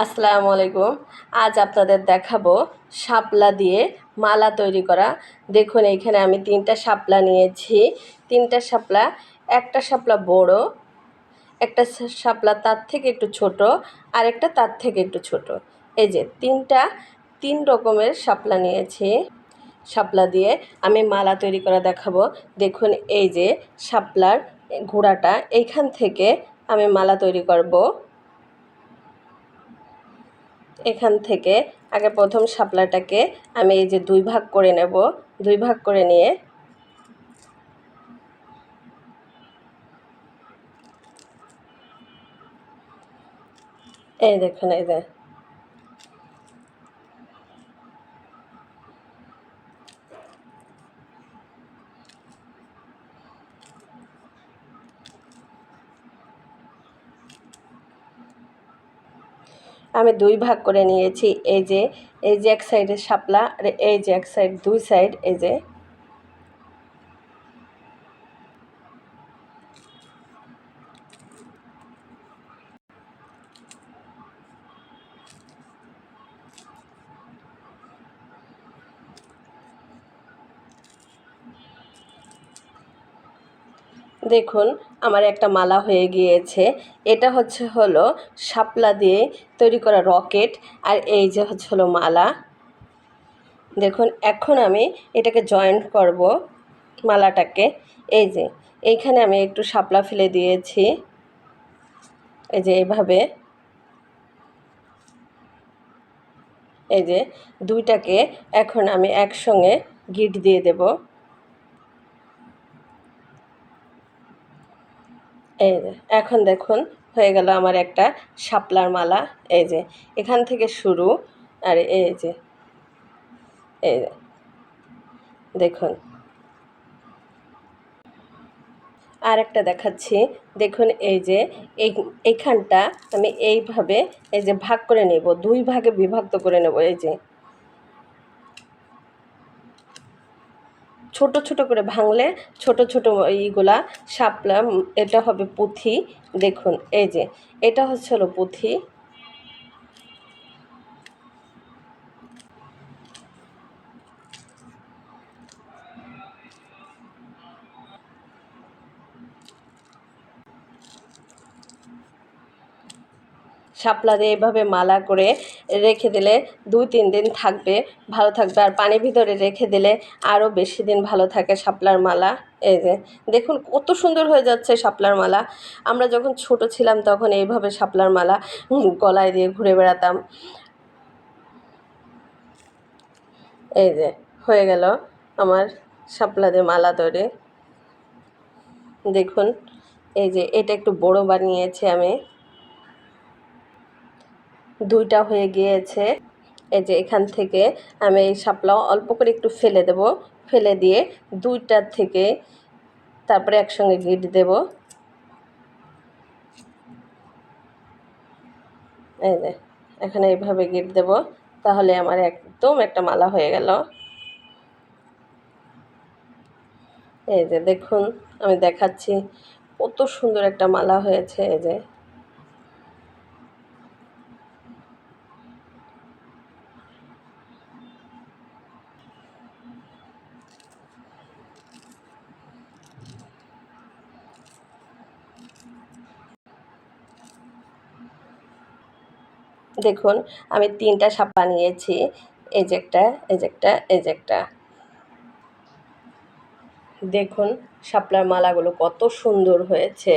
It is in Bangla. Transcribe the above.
আসসালামু আলাইকুম। আজ আপনাদের দেখাবো শাপলা দিয়ে মালা তৈরি করা। দেখুন এইখানে আমি তিনটা শাপলা নিয়েছি। তিনটা শাপলা, একটা শাপলা বড়, একটা শাপলা তার থেকে একটু ছোট, আর একটা তার থেকে একটু ছোট। এই যে তিনটা, তিন রকমের শাপলা নিয়েছি। শাপলা দিয়ে আমি মালা তৈরি করা দেখাবো। দেখুন, এই যে শাপলার ঘোড়াটা, এইখান থেকে আমি মালা তৈরি করব। এখান থেকে আগে প্রথম শাপলাটাকে আমি এই যে দুই ভাগ করে নেব। দুই ভাগ করে নিয়ে এই দেখুন, এই যে আমি দুই ভাগ করে নিয়েছি, এই যে এই যে এক সাইডের শাপলা আর এই যে এক সাইড দুই সাইড এই যে। দেখুন আমার একটা মালা হয়ে গিয়েছে। এটা হচ্ছে হলো শাপলা দিয়ে তৈরি করা রকেট আর এই যে হচ্ছে হলো মালা। দেখুন, এখন আমি এটাকে জয়েন্ট করব মালাটাকে। এই যে, এইখানে আমি একটু শাপলা ফেলে দিয়েছি। এই যে এইভাবে এই যে, দুইটাকে এখন আমি একসঙ্গে গিট দিয়ে দেবো। এই যে, এখন দেখুন হয়ে গেল আমার একটা শাপলার মালা। এই যে, এখান থেকে শুরু। আর এই যে এই যে, দেখুন। আর একটা দেখাচ্ছি। দেখুন এই যে, এই, এইখানটা আমি এইভাবে এই যে ভাগ করে নেব, দুই ভাগে বিভক্ত করে নেব, এই যে। ছোট ছোট করে ভাঙলে ছোট ছোট এইগুলা শাপলা এটা হবে পুঁথি। দেখুন, এই যে, এটা হচ্ছে হলো পুঁথি। শাপলা দিয়ে এভাবে মালা করে রেখে দিলে দুই, তিন দিন থাকবে, ভালো থাকবে। আর পানির ভিতরে রেখে দিলে আরও বেশি দিন ভালো থাকে শাপলার মালা। এই যে, দেখুন কত সুন্দর হয়ে যাচ্ছে শাপলার মালা। আমরা যখন ছোট ছিলাম তখন এইভাবে শাপলার মালা গলায় দিয়ে ঘুরে বেড়াতাম। এই যে, হয়ে গেল আমার শাপলা দিয়ে মালা তৈরি। দেখুন, এই যে, এটা একটু বড় বানিয়েছি আমি। দুইটা হয়ে গিয়েছে। এই যে এখান থেকে আমি এই শাপলা অল্প করে একটু ফেলে দেব। ফেলে দিয়ে দুইটার থেকে তারপরে একসঙ্গে গিট দেব। এই যে এখানে এইভাবে গিট দেব, তাহলে আমার একদম একটা মালা হয়ে গেল। এই যে দেখুন, আমি দেখাচ্ছি, কত সুন্দর একটা মালা হয়েছে। এই যে দেখুন, আমি তিনটা সাপ বানিয়েছি। এই যে একটা, এই যে একটা, এই যে একটা। দেখুন, সাপলার মালাগুলো কত সুন্দর হয়েছে।